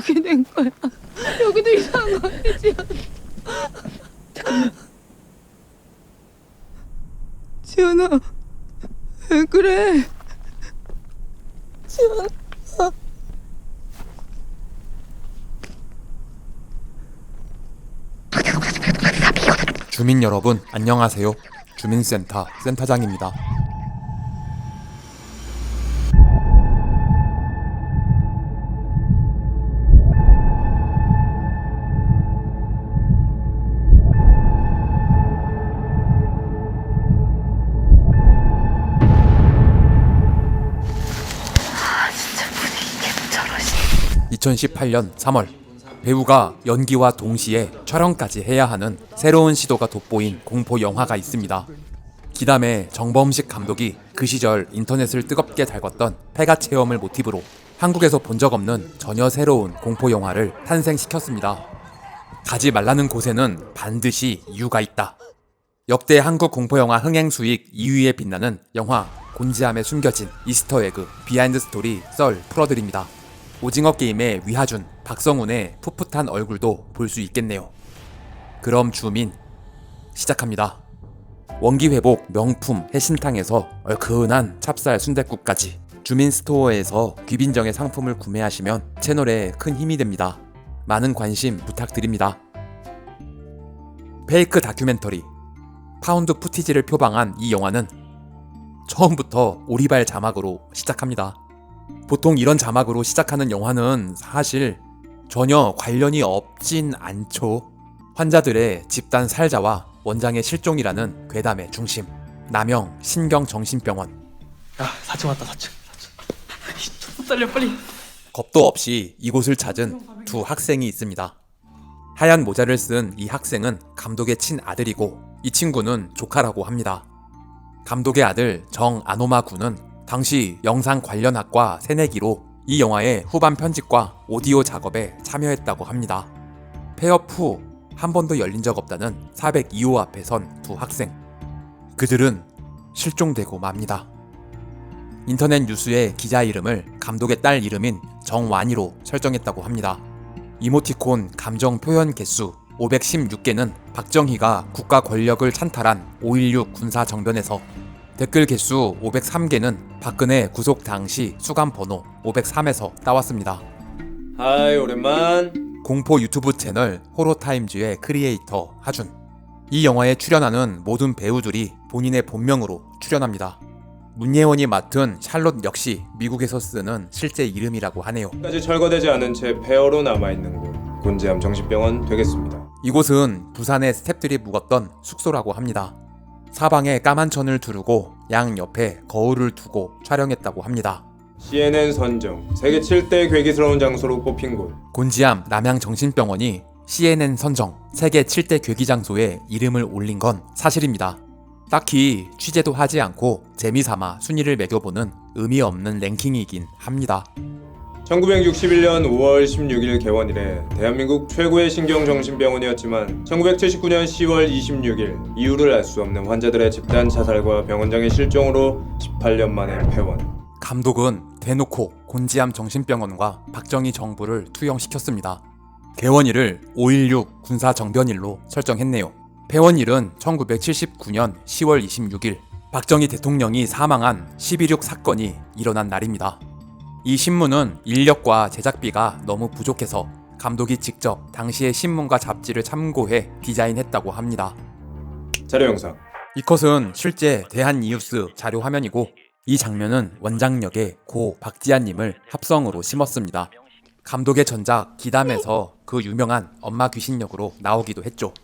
어떻게 된 거야? 여기도 이상한 거 아니지? 지연아, 왜 그래? 지연아. 주민 여러분 안녕하세요. 주민센터 센터장입니다. 2018년 3월 배우가 연기와 동시에 촬영까지 해야 하는 새로운 시도가 돋보인 공포 영화가 있습니다. 기담의 정범식 감독이 그 시절 인터넷을 뜨겁게 달궜던 폐가 체험을 모티브로 한국에서 본 적 없는 전혀 새로운 공포 영화를 탄생시켰습니다. 가지 말라는 곳에는 반드시 이유가 있다. 역대 한국 공포 영화 흥행 수익 2위에 빛나는 영화 곤지암에 숨겨진 이스터 에그 비하인드 스토리 썰 풀어드립니다. 오징어 게임의 위하준, 박성훈의 풋풋한 얼굴도 볼 수 있겠네요. 그럼 주민 시작합니다. 원기 회복 명품 해신탕에서 얼큰한 찹쌀 순댓국까지 주민 스토어에서 귀빈정의 상품을 구매하시면 채널에 큰 힘이 됩니다. 많은 관심 부탁드립니다. 페이크 다큐멘터리 파운드 푸티지를 표방한 이 영화는 처음부터 오리발 자막으로 시작합니다. 보통 이런 자막으로 시작하는 영화는 사실 전혀 관련이 없진 않죠. 환자들의 집단 살자와 원장의 실종이라는 괴담의 중심. 남영 신경정신병원. 야, 4층 왔다, 4층. 4층. 좀 달려, 빨리. 겁도 없이 이곳을 찾은 두 학생이 있습니다. 하얀 모자를 쓴 이 학생은 감독의 친아들이고 이 친구는 조카라고 합니다. 감독의 아들 정아노마 군은 당시 영상 관련학과 새내기로 이 영화의 후반 편집과 오디오 작업에 참여했다고 합니다. 폐업 후 한 번도 열린 적 없다는 402호 앞에 선 두 학생. 그들은 실종되고 맙니다. 인터넷 뉴스의 기자 이름을 감독의 딸 이름인 정완이로 설정했다고 합니다. 이모티콘 감정 표현 개수 516개는 박정희가 국가 권력을 찬탈한 5.16 군사 정변에서 댓글 개수 503개는 박근혜 구속 당시 수감 번호 503에서 따왔습니다. 하이, 오랜만. 공포 유튜브 채널 호로타임즈의 크리에이터 하준. 이 영화에 출연하는 모든 배우들이 본인의 본명으로 출연합니다. 문예원이 맡은 샬롯 역시 미국에서 쓰는 실제 이름이라고 하네요. 까지 철거되지 않은 채 폐허로 남아 있는 곳. 곤지암 정신병원 되겠습니다. 이곳은 부산의 스탭들이 묵었던 숙소라고 합니다. 사방에 까만 천을 두르고 양 옆에 거울을 두고 촬영했다고 합니다. CNN 선정. 세계 7대 괴기스러운 장소로 뽑힌 곳. 곤지암 남양정신병원이 CNN 선정 세계 7대 괴기 장소에 이름을 올린 건 사실입니다. 딱히 취재도 하지 않고 재미삼아 순위를 매겨보는 의미 없는 랭킹이긴 합니다. 1961년 5월 16일 개원 이래 대한민국 최고의 신경정신병원이었지만 1979년 10월 26일 이유를 알 수 없는 환자들의 집단 자살과 병원장의 실종으로 18년 만에 폐원. 감독은 대놓고 곤지암 정신병원과 박정희 정부를 투영시켰습니다. 개원일을 5.16 군사정변일로 설정했네요. 폐원일은 1979년 10월 26일 박정희 대통령이 사망한 11.6 사건이 일어난 날입니다. 이 신문은 인력과 제작비가 너무 부족해서 감독이 직접 당시의 신문과 잡지를 참고해 디자인했다고 합니다. 자료 영상. 이 컷은 실제 대한이유스 자료 화면이고 이 장면은 원작 역의 고 박지한님을 합성으로 심었습니다. 감독의 전작 기담에서 그 유명한 엄마 귀신 역으로 나오기도 했죠.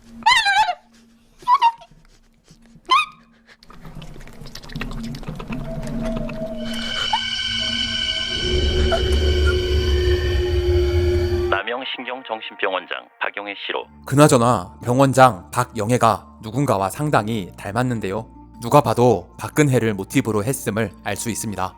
신경정신병원장 박용혜 씨로 그나저나 병원장 박영애가 누군가와 상당히 닮았는데요. 누가 봐도 박근혜를 모티브로 했음을 알 수 있습니다.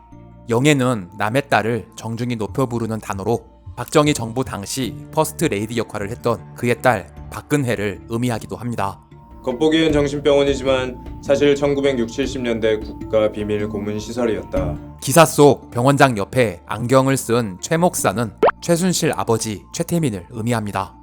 영애는 남의 딸을 정중히 높여 부르는 단어로 박정희 정부 당시 퍼스트 레이디 역할을 했던 그의 딸 박근혜를 의미하기도 합니다. 겉보기엔 정신병원이지만 사실 1960, 70년대 국가 비밀 고문 시설이었다. 기사 속 병원장 옆에 안경을 쓴 최 목사는 최순실 아버지 최태민을 의미합니다.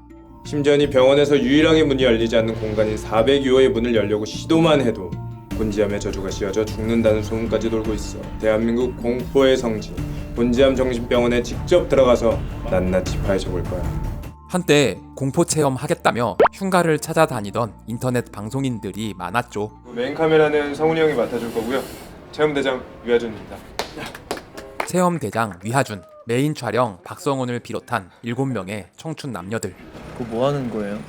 심지어는 병원에서 유일하게 문이 열리지 않는 공간인 402호의 문을 열려고 시도만 해도 곤지암의 저주가 씌어져 죽는다는 소문까지 돌고 있어 대한민국 공포의 성지 곤지암 정신병원에 직접 들어가서 낱낱이 파헤쳐 볼 거야. 한때 공포 체험 하겠다며 흉가를 찾아다니던 인터넷 방송인들이 많았죠. 메인 카메라는 성훈이 형이 맡아줄 거고요. 체험 대장 유하준입니다. 체험 대장 위하준, 메인 촬영 박성훈을 비롯한 7명의 청춘 남녀들. 그거 뭐 하는 거예요?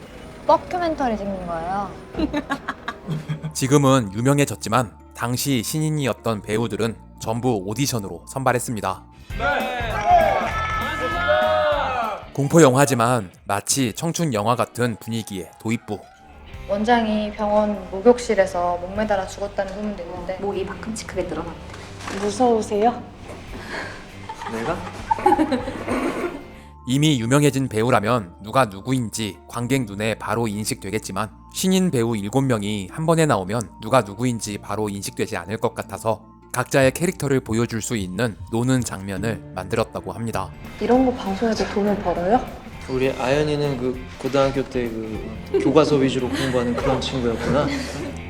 버큐멘터리 찍는 거예요. 지금은 유명해졌지만 당시 신인이었던 배우들은 전부 오디션으로 선발했습니다. 공포 영화지만 마치 청춘 영화 같은 분위기의 도입부. 원장이 병원 목욕실에서 목매달아 죽었다는 소문도 있는데 목이 바끔직하게 늘어났대. 무서우세요? 내가? 이미 유명해진 배우라면 누가 누구인지 관객 눈에 바로 인식되겠지만 신인 배우 7명이 한 번에 나오면 누가 누구인지 바로 인식되지 않을 것 같아서 각자의 캐릭터를 보여줄 수 있는 노는 장면을 만들었다고 합니다. 이런 거 방송에서 돈을 벌어요? 우리 아연이는 그 고등학교 때 그 교과서 위주로 공부하는 그런 친구였구나.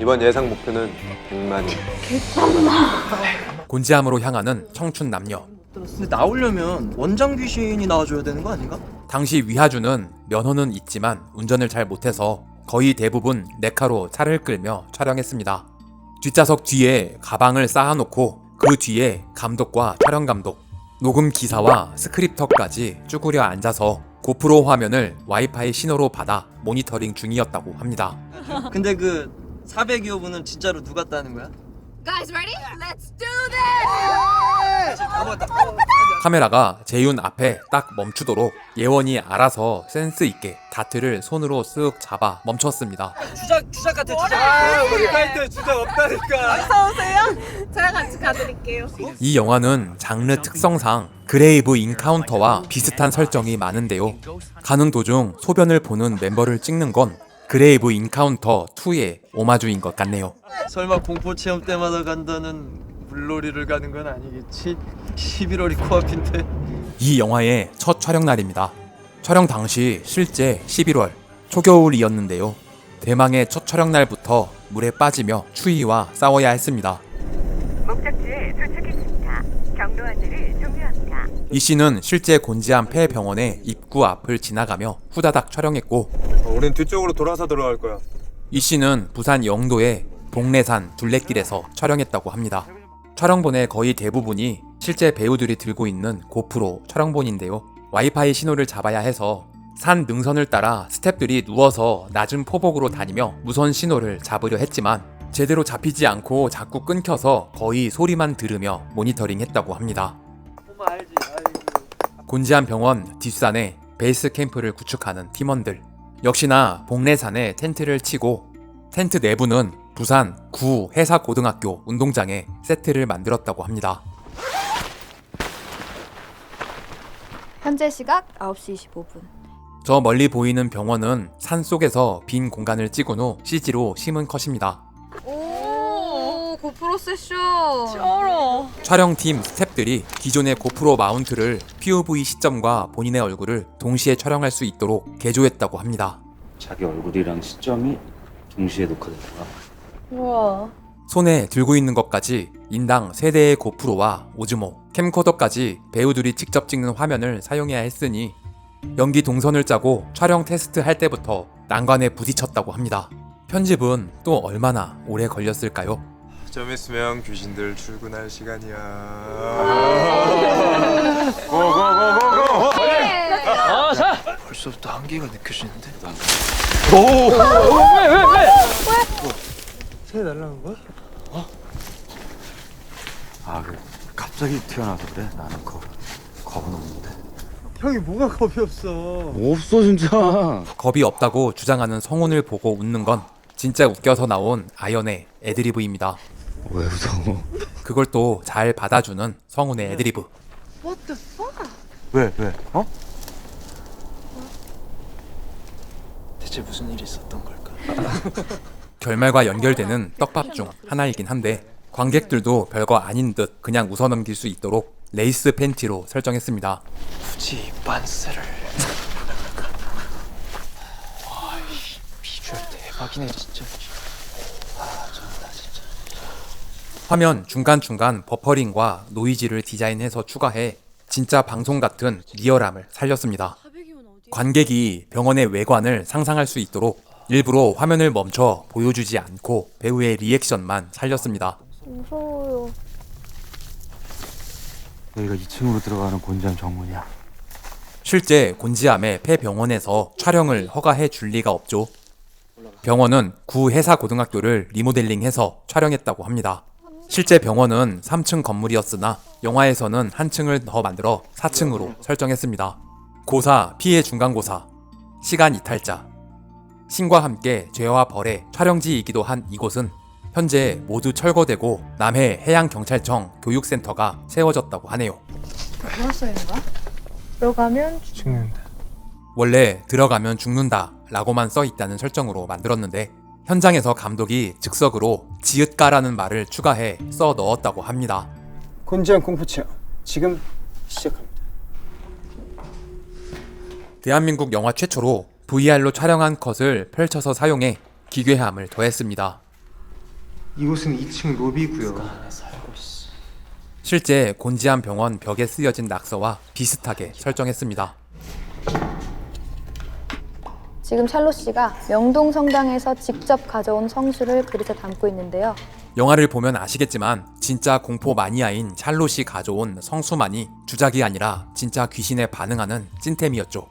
이번 예상 목표는 100만이. 곤지암으로 향하는 청춘 남녀. 근데 나오려면 원장 귀신이 나와줘야 되는 거 아닌가? 당시 위하주는 면허는 있지만 운전을 잘 못해서 거의 대부분 네카로 차를 끌며 촬영했습니다. 뒷좌석 뒤에 가방을 쌓아놓고 그 뒤에 감독과 촬영 감독, 녹음 기사와 스크립터까지 쭈그려 앉아서 고프로 화면을 와이파이 신호로 받아 모니터링 중이었다고 합니다. 근데 그 402호분은 진짜로 누가 따는 거야? Guys, ready? Let's do 카메라가 재윤 앞에 딱 멈추도록 예원이 알아서 센스 있게 다트를 손으로 쓱 잡아 멈췄습니다. 주작 주작 같아 주작. 우리 카이트 주작 없다니까. 무서우세요? 제가 같이 가드릴게요. 이 영화는 장르 특성상 그레이브 인카운터와 비슷한 설정이 많은데요. 가는 도중 소변을 보는 멤버를 찍는 건 그레이브 인카운터 2의 오마주인 것 같네요. 설마 공포 체험 때마다 간다는 물놀이를 가는 건 아니겠지? 11월이 코앞인데. 이 영화의 첫 촬영 날입니다. 촬영 당시 실제 11월 초겨울이었는데요. 대망의 첫 촬영 날부터 물에 빠지며 추위와 싸워야 했습니다. 목적지에 도착했습니다. 경로 안내를. 이 씨는 실제 곤지암 폐병원의 입구 앞을 지나가며 후다닥 촬영했고 우린 뒤쪽으로 돌아서 들어갈 거야. 이 씨는 부산 영도의 봉래산 둘레길에서 촬영했다고 합니다. 촬영본의 거의 대부분이 실제 배우들이 들고 있는 고프로 촬영본인데요. 와이파이 신호를 잡아야 해서 산 능선을 따라 스탭들이 누워서 낮은 포복으로 다니며 무선 신호를 잡으려 했지만 제대로 잡히지 않고 자꾸 끊겨서 거의 소리만 들으며 모니터링 했다고 합니다. 곤지암 병원 뒷산에 베이스 캠프를 구축하는 팀원들. 역시나 봉래산에 텐트를 치고 텐트 내부는 부산 구 해사 고등학교 운동장에 세트를 만들었다고 합니다. 현재 시각 9시 25분. 저 멀리 보이는 병원은 산 속에서 빈 공간을 찍은 후 CG로 심은 컷입니다. 오, 고프로 세션. 쩔어. 촬영팀 스탭들이 기존의 고프로 마운트를 POV 시점과 본인의 얼굴을 동시에 촬영할 수 있도록 개조했다고 합니다. 자기 얼굴이랑 시점이 동시에 녹화됐다. 우와. 손에 들고 있는 것까지 인당 3대의 고프로와 오즈모, 캠코더까지 배우들이 직접 찍는 화면을 사용해야 했으니 연기 동선을 짜고 촬영 테스트 할 때부터 난관에 부딪혔다고 합니다. 편집은 또 얼마나 오래 걸렸을까요? 좀 있으면 귀신들 출근할 시간이야. 벌써부터 한계가 느껴지는데. 새 날라간 거야? 아, 그 갑자기 튀어나와서 그래? 나는 겁 겁은 없는데. 형이 뭐가 겁이 없어? 없어 진짜. 겁이 없다고 주장하는 성훈을 보고 웃는 건 진짜 웃겨서 나온 아연의 애드리브입니다. 왜 웃어? 그걸 또 잘 받아주는 성훈의 애드리브. 왜 왜? 어? 대체 무슨 일이 있었던 걸까? 결말과 연결되는 떡밥 중 하나이긴 한데 관객들도 별거 아닌 듯 그냥 웃어넘길 수 있도록 레이스 팬티로 설정했습니다. 굳이 반스를. 와, 이 비주얼 대박이네 진짜. 화면 중간중간 버퍼링과 노이즈를 디자인해서 추가해 진짜 방송 같은 리얼함을 살렸습니다. 관객이 병원의 외관을 상상할 수 있도록 일부러 화면을 멈춰 보여주지 않고 배우의 리액션만 살렸습니다. 무서워요. 여기가 2층으로 들어가는 곤지암 정문이야. 실제 곤지암의 폐병원에서 촬영을 허가해 줄 리가 없죠. 병원은 구 해사 고등학교를 리모델링해서 촬영했다고 합니다. 실제 병원은 3층 건물이었으나 영화에서는 한 층을 더 만들어 4층으로 설정했습니다. 고사, 피해 중간고사, 시간 이탈자, 신과 함께 죄와 벌의 촬영지이기도 한 이곳은 현재 모두 철거되고 남해 해양경찰청 교육센터가 세워졌다고 하네요. 뭐가 써있는 거야? 들어가면 죽는다. 원래 들어가면 죽는다 라고만 써 있다는 설정으로 만들었는데 현장에서 감독이 즉석으로 지읒가라는 말을 추가해 써 넣었다고 합니다. 곤지암 공포 체험 지금 시작합니다. 대한민국 영화 최초로 VR로 촬영한 컷을 펼쳐서 사용해 기괴함을 더했습니다. 이곳은 2층 로비고요. 실제 곤지암 병원 벽에 쓰여진 낙서와 비슷하게 설정했습니다. 지금 샬롯 씨가 명동 성당에서 직접 가져온 성수를 그릇에 담고 있는데요. 영화를 보면 아시겠지만 진짜 공포 마니아인 샬롯이 가져온 성수만이 주작이 아니라 진짜 귀신에 반응하는 찐템이었죠.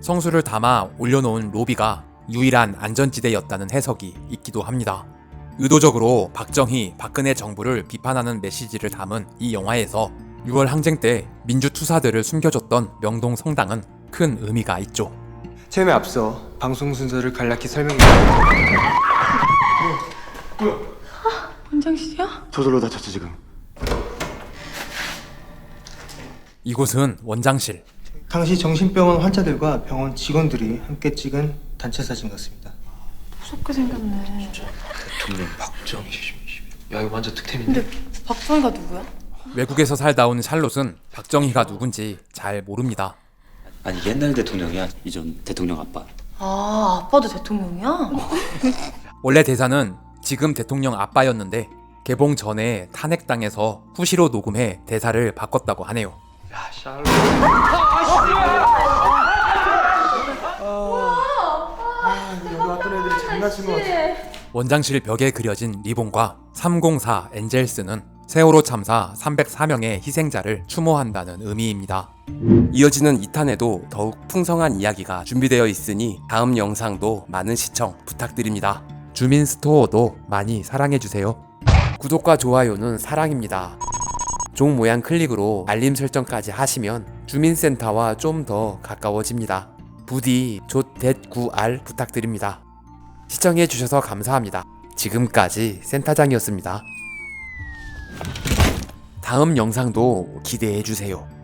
성수를 담아 올려놓은 로비가 유일한 안전지대였다는 해석이 있기도 합니다. 의도적으로 박정희, 박근혜 정부를 비판하는 메시지를 담은 이 영화에서 6월 항쟁 때 민주 투사들을 숨겨줬던 명동 성당은 큰 의미가 있죠. 체험에 앞서 방송 순서를 간략히 설명드립니다. 원장실이야? 저절로 다쳤지 지금. 이곳은 원장실, 당시 정신병원 환자들과 병원 직원들이 함께 찍은 단체 사진 같습니다. 무섭게 생겼네. 대통령 박정희. 야 이거 완전 득템인데. 근데 박정희가 누구야? 외국에서 살다 온 샬롯은 박정희가 누군지 잘 모릅니다. 아니 옛날 대통령이야? 이전 대통령 아빠. 아, 아빠도 대통령이야? 원래 대사는 지금 대통령 아빠였는데 개봉 전에 탄핵당해서 후시로 녹음해 대사를 바꿨다고 하네요. 여기 왔던 애들이 장난친 것 같아. 원장실 벽에 그려진 리본과 304 엔젤스는 세월호 참사 304명의 희생자를 추모한다는 의미입니다. 이어지는 2탄에도 더욱 풍성한 이야기가 준비되어 있으니 다음 영상도 많은 시청 부탁드립니다. 주민 스토어도 많이 사랑해주세요. 구독과 좋아요는 사랑입니다. 종 모양 클릭으로 알림 설정까지 하시면 주민센터와 좀 더 가까워집니다. 부디 조댓구알 부탁드립니다. 시청해주셔서 감사합니다. 지금까지 센터장이었습니다. 다음 영상도 기대해주세요.